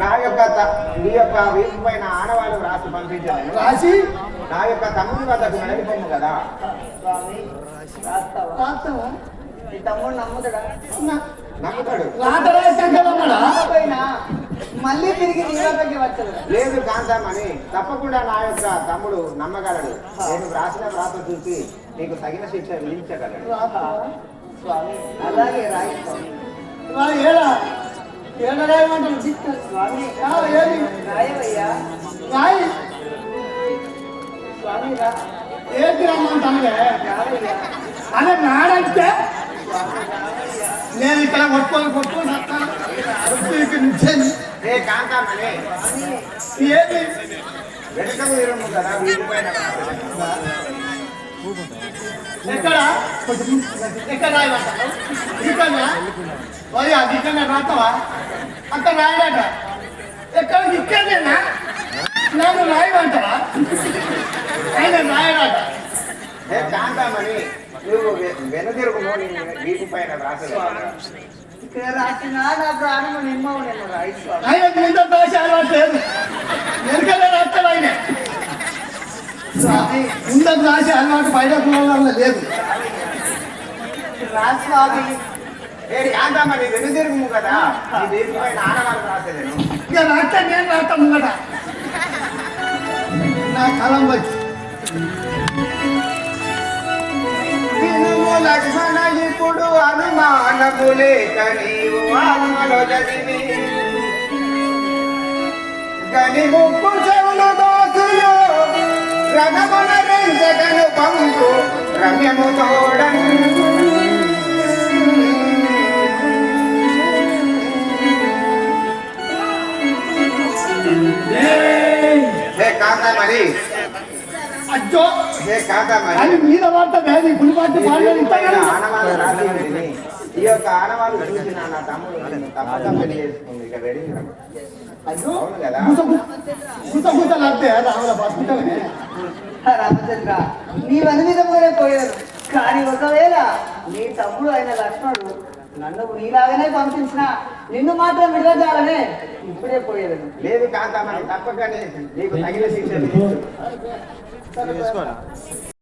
నా యొక్క నీ యొక్క వీపు పైన ఆడవాళ్ళు రాసి పంపించాను రాసి నా యొక్క తమ్ముడి వద్దకు వెళ్ళిపోము కదా. తమ్ముడు నమ్ముతాడా? రాత మళ్ళీ తిరిగి లేదు కాంతామని తప్పకుండా నా యొక్క తమ్ముడు నమ్మగలడు. నేను వ్రాసిన వ్రాత చూసి నీకు తగిన శిక్ష విధించగలడు స్వామి. అలాగే రాయి స్వామి. వాడు ఏడా? ఏడ రాయమంటారు స్వామి. ఆ, ఏది? రాయవయ్యా. రాయి. స్వామి రా. ఏంటి రమ్మంటాను వెనుకకు తిరుము కదా వీపు పైన ఎక్కడ కొంచెం ఎక్కడ రాయమంటారు ఇక్కడ మరి అది ఇక్కడ రాస్తావా అక్కడ రాయడట ఎక్కడ ఇక్కడనేనా నన్ను రాయమంటావా ఆయన రాయడట ఏ కాంతామని నువ్వు వె- వెనుదిరుగుము నీ వీపు పైన వ్రాసలేదు ఇక్కడ రాసిన నా ప్రాణం ముందు భాష అలవాటు వెనకలే ఆయన భాష బయట పిల్లల లేదు. రా స్వామి ఏ కాంతామని వెనుదిరుగుము కదా నీ వీపు పైన ఆడవాళ్ళు రాసలేను ఇక రాస్తా నేను రాస్తా ముంగట. నా కలం వచ్చి అనుమానము లేక నీవు ఆత్మలో చదివి గని ముక్కు చెవులు దోసులు రథమున రెంచగను పంపు రమ్యము తోడన్. హే కాంతామణి. అజ్జో! హే కాంతామణి. అని మీద వార్త వేది పులిపాటి పాడలేదు ఈ యొక్క ఆనవాళ్ళు చూసిన నా తమ్ముడు తప్పక పెళ్ళి చేసుకుంది ఇక రెడీ అవును కదా? రామచంద్ర నీ వని విధముగానే పోయారు. కానీ ఒకవేళ నీ తమ్ముడు అయిన లక్ష్మణుడు నన్ను నీలాగానే పంపించిన నిన్ను మాత్రం విడదాలనే ఇప్పుడే పోయేది లేదు కాంతామని తప్పక నీ- నీకు తగిన శిక్ష.